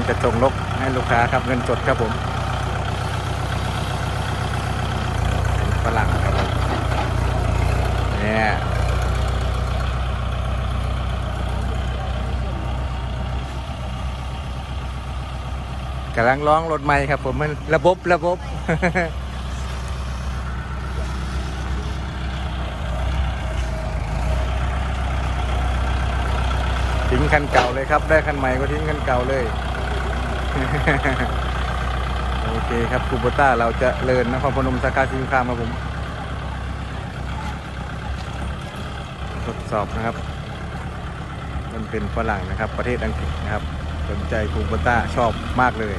นี่จะส่งลกให้ลูกค้าครับเงินสดครับผมป็นฝรั่งครับผมเนี่ยกำลังร้องรถใหม่ครับผมมันระบบระบบทิ้งคันเก่าเลยครับ ได้คันใหม่ก็ทิ้งคันเก่าเลย โอเคครับคูโบต้าเราจะเลินนครพนมสาขาสินค้ามครับผม ทดสอบนะครับ มันเป็นฝรั่งนะครับ ประเทศอังกฤษนะครับ สนใจคูโบต้าชอบมากเลย